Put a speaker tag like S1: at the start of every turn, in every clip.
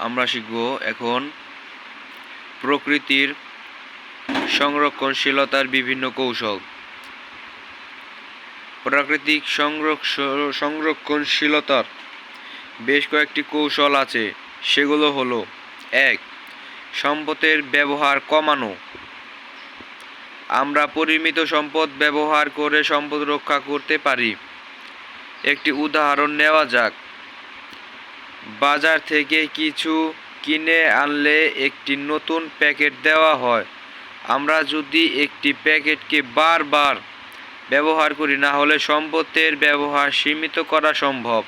S1: আমরা শিখব এখন প্রকৃতির সংরক্ষণশীলতার বিভিন্ন কৌশল। প্রাকৃতিক সংরক্ষ- সংরক্ষণশীলতার বেশ কয়েকটি কৌশল আছে। সেগুলো হলো, এক, সম্পদের ব্যবহার কমানো। আমরা পরিমিত সম্পদ ব্যবহার করে সম্পদ রক্ষা করতে পারি। একটি উদাহরণ নেওয়া যাক। বাজার থেকে কিছু কিনে আনলে একটি নতুন প্যাকেট দেওয়া হয়। আমরা যদি একটি প্যাকেটকে বারবার ব্যবহার করি, না হলে সম্পদের ব্যবহার সীমিত করা সম্ভব।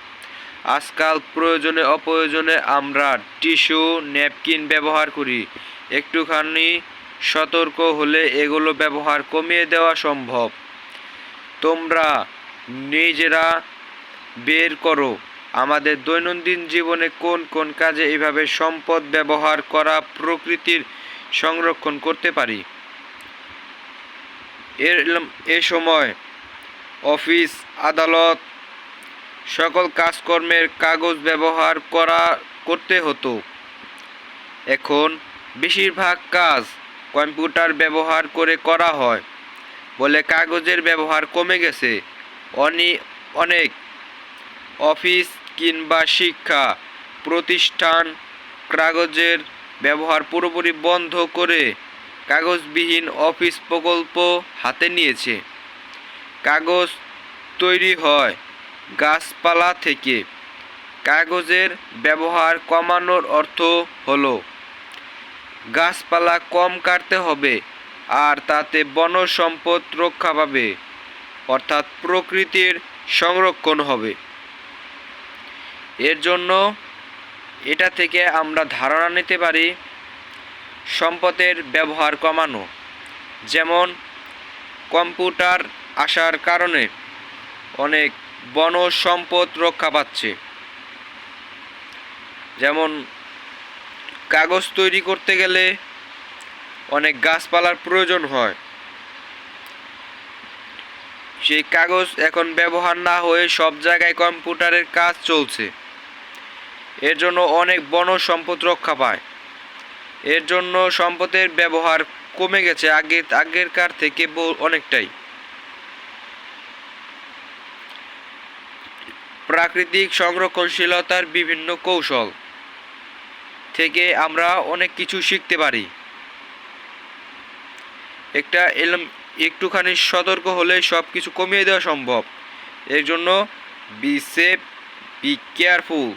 S1: আজকাল প্রয়োজনে অপ্রয়োজনে আমরা টিস্যু, ন্যাপকিন ব্যবহার করি। একটুখানি সতর্ক হলে এগুলো ব্যবহার কমিয়ে দেওয়া সম্ভব। তোমরা নিজেরা বের করো। আমাদের দৈনন্দিন জীবনে কোন কোন কাজে এভাবে সম্পদ ব্যবহার করা প্রকৃতির সংরক্ষণ করতে পারি? এর এ সময় অফিস, আদালত, সকল কাজকর্মের কাগজ ব্যবহার করা, করতে হতো। এখন বেশিরভাগ কাজ কম্পিউটার ব্যবহার করে করা হয় বলে কাগজের ব্যবহার কমে গেছে। অনি, অনেক অফিস কিংবা শিক্ষা প্রতিষ্ঠান কাগজের ব্যবহার পুরোপুরি বন্ধ করে কাগজবিহীন অফিস প্রকল্প হাতে নিয়েছে। কাগজ তৈরি হয় গাছপালা থেকে। কাগজের ব্যবহার কমানোর অর্থ হলো, গাছপালা কম কাটতে হবে আর তাতে বন সম্পদ রক্ষা পাবে, অর্থাৎ প্রকৃতির সংরক্ষণ হবে। এর জন্য এটা থেকে আমরা ধারণা নিতে পারি সম্পদের ব্যবহার কমানো। যেমন, কম্পিউটার আসার কারণে অনেক বন সম্পদ রক্ষা পাচ্ছে। যেমন, কাগজ তৈরি করতে গেলে অনেক গাছপালার প্রয়োজন হয়। সেই কাগজ এখন ব্যবহার না হয়ে সব জায়গায় কম্পিউটারের কাজ চলছে। এর জন্য অনেক বন সম্পদ রক্ষা পায়। এর জন্য সম্পদের ব্যবহার কমে গেছে আগে, আগেরকার থেকে অনেকটাই। প্রাকৃতিক সংরক্ষণশীলতার বিভিন্ন কৌশল থেকে আমরা অনেক কিছু শিখতে পারি। একটা এলম একটুখানি সতর্ক হলে সব কিছু কমিয়ে দেওয়া সম্ভব। এর জন্য বি সেফ বি কেয়ারফুল